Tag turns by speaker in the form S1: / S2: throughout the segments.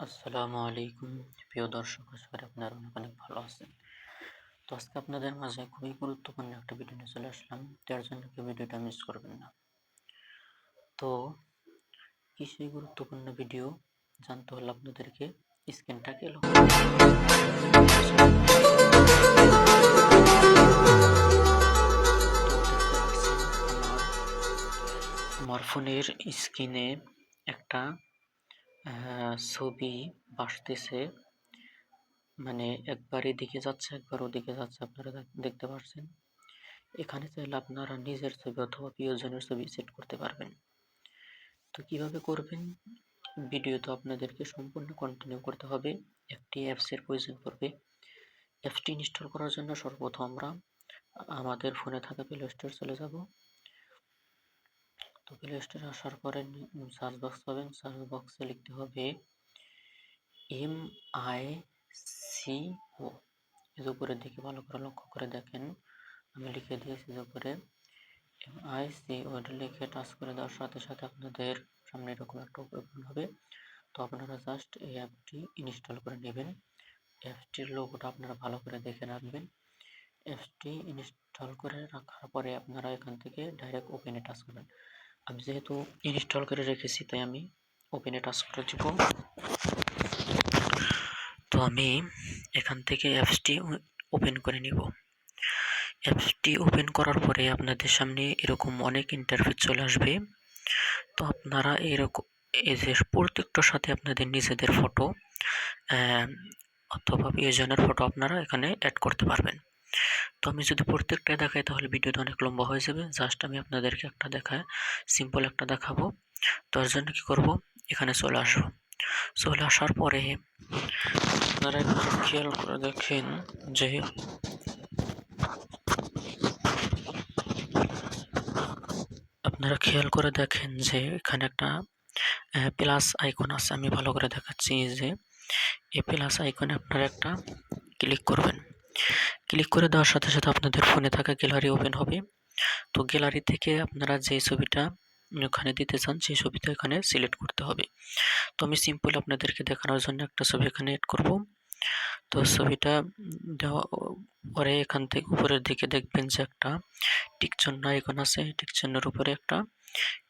S1: আসসালামু আলাইকুম। প্রিয় দর্শক, আশা করি আপনারা অনেক অনেক ভালো আছেন। তো আজকে আপনাদের মাঝে খুবই গুরুত্বপূর্ণ একটা ভিডিও নিয়ে চলে আসলাম। তার জন্য কেউ ভিডিওটা মিস করবেন না। তো কি সেই গুরুত্বপূর্ণ ভিডিও জানতে হলে আপনাদেরকে স্ক্রিনটাকে আমার ফোনের স্ক্রিনে একটা ছবি ভাসতেছে মানে একবার এদিকে যাচ্ছে, একবার ওদিকে যাচ্ছে, আপনারা দেখতে পাচ্ছেন এখানে চাইলে আপনারা নিজের ছবি অথবা প্রিয়জনের ছবি সেট করতে পারবেন। তো কীভাবে করবেন? ভিডিও তো আপনাদেরকে সম্পূর্ণ কন্টিনিউ করতে হবে। একটি অ্যাপসের প্রয়োজন পড়বে। অ্যাপসটি ইনস্টল করার জন্য সর্বপ্রথম আমরা আমাদের ফোনে থাকা প্লে স্টোর চলে যাব। তো প্লে স্টোরে আসার পরে সার্চ বক্স পাবেন। সার্চ বক্সে লিখতে হবে এম আই সি ও এর উপরের দিকে ভালো করে লক্ষ্য করে দেখেন। আমি লিখে দিয়েছি যে উপরে এম আই সি ও লিখে টাচ করে দেওয়ার সাথে সাথে আপনাদের সামনে এরকম একটা ওপেন হবে। তো আপনারা জাস্ট এই অ্যাপটি ইনস্টল করে নেবেন। অ্যাপটির লোগোটা আপনারা ভালো করে দেখে রাখবেন। অ্যাপটি ইনস্টল করে রাখার পরে আপনারা এখান থেকে ডাইরেক্ট ওপেনে টাচ করবেন। আমি যেহেতু ইনস্টল করে রেখেছি, তাই আমি ওপেনে টাচ করে দিব। তো আমি এখান থেকে অ্যাপসটি ওপেন করে নিব। অ্যাপসটি ওপেন করার পরে আপনাদের সামনে এরকম অনেক ইন্টারফেস চলে আসবে। তো আপনারা এরকম, এই যে প্রত্যেকটার সাথে আপনাদের নিজেদের ফটো অথবা প্রিয়জনের ফটো আপনারা এখানে অ্যাড করতে পারবেন। তো আমি যদি প্রত্যেকটা দেখাই, তাহলে ভিডিওটা অনেক লম্বা হয়ে যাবে। জাস্ট আমি আপনাদেরকে একটা দেখায় সিম্পল একটা দেখাবো। তার জন্য কী করব? এখানে চলে আসব। চলে আসার পরে আপনারা একটু খেয়াল করে দেখেন যে আপনারা খেয়াল করে দেখেন যে এখানে একটা প্লাস আইকন আছে। আমি ভালো করে দেখাচ্ছি যে, এই প্লাস আইকনে আপনারা একটা ক্লিক করবেন। ক্লিক করে দেওয়ার সাথে সাথে আপনাদের ফোনে থাকা গ্যালারি ওপেন হবে। তো গ্যালারি থেকে আপনারা যে ছবিটা ওখানে দিতে চান, সেই ছবিটা এখানে সিলেক্ট করতে হবে। তো আমি সিম্পল আপনাদেরকে দেখানোর জন্য একটা ছবি এখানে এড করব। তো ছবিটা দেওয়া পরে এখান থেকে উপরের দিকে দেখবেন যে একটা টিকচন্ন আইকন আছে টিকচন্নের উপরে একটা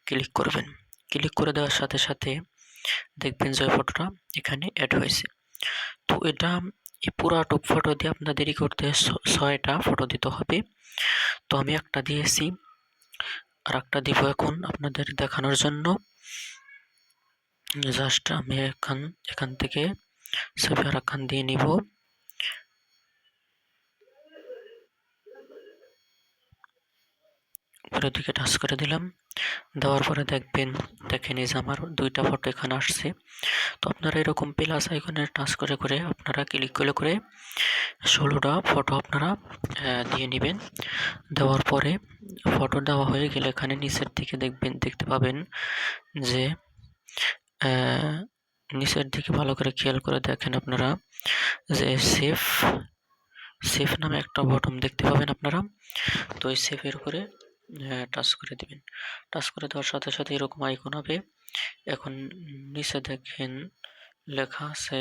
S1: ক্লিক করবেন। ক্লিক করে দেওয়ার সাথে সাথে দেখবেন যে ফটোটা এখানে অ্যাড হয়েছে। তো এটা এই পুরাটুক ফটো দিয়ে আপনাদেরই করতে ছয়টা ফটো দিতে হবে। তো আমি একটা দিয়েছি আর একটা দিব এখন আপনাদের দেখানোর জন্য। জাস্ট আমি এখান এখান থেকে ছবি আর একখান দিয়ে নিব। উপরের দিকে টাচ করে দিলাম। দেওয়ার পরে দেখবেন, দেখেন এই যে আমার দুইটা ফটো এখানে আসছে। তো আপনারা এরকম প্লাস আইকনে টাচ করে করে আপনারা ক্লিক করে করে ষোলোটা ফটো আপনারা দিয়ে নেবেন। দেওয়ার পরে ফটো দেওয়া হয়ে গেলে এখানে নিচের দিকে দেখবেন, দেখতে পাবেন যে নিচের দিকে ভালো করে খেয়াল করে দেখেন আপনারা যে সেফ সেফ নামে একটা বটম দেখতে পাবেন আপনারা। তো এই সেফের উপরে টাচ করে দিবেন। টাচ করে দেওয়ার সাথে সাথে এরকম আইকন হবে। এখন নিচে দেখেন লেখা আছে,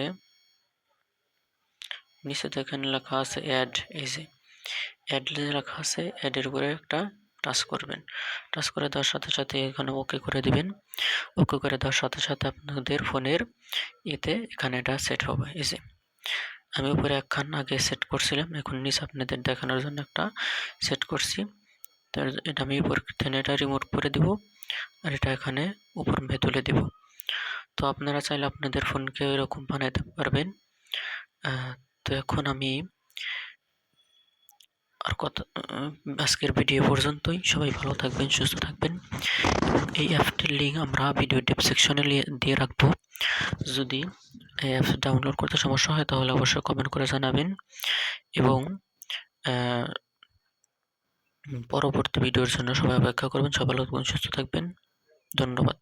S1: নিচে দেখেন লেখা আছে অ্যাড এই যে অ্যাড লেখা আছে অ্যাডের উপরে একটা টাচ করবেন। টাচ করে দেওয়ার সাথে সাথে এখানে ওকে করে দিবেন। ওকে করে দেওয়ার সাথে সাথে আপনাদের ফোনের এতে এখানে এটা সেট হবে, এই যে। আমি উপরে একখান আগে সেট করছিলাম, এখন নিচে আপনাদের দেখানোর জন্য একটা সেট করছি। তার এটা আমি থেকে এটা রিমোট করে দিব আর এটা এখানে উপর মেয়ে তুলে দিব। তো আপনারা চাইলে আপনাদের ফোনকে এরকম বানাইতে পারবেন। তো এখন আমি আর কত আজকের ভিডিও পর্যন্তই। সবাই ভালো থাকবেন, সুস্থ থাকবেন। এই অ্যাপটির লিঙ্ক আমরা ভিডিও ডিসক্রিপশনে দিয়ে রাখব। যদি এই অ্যাপ ডাউনলোড করতে সমস্যা হয় তাহলে অবশ্যই কমেন্ট করে জানাবেন। এবং পরবর্তী ভিডিওর জন্য সবাই অপেক্ষা করবেন। সবাই সুস্থ থাকবেন। ধন্যবাদ।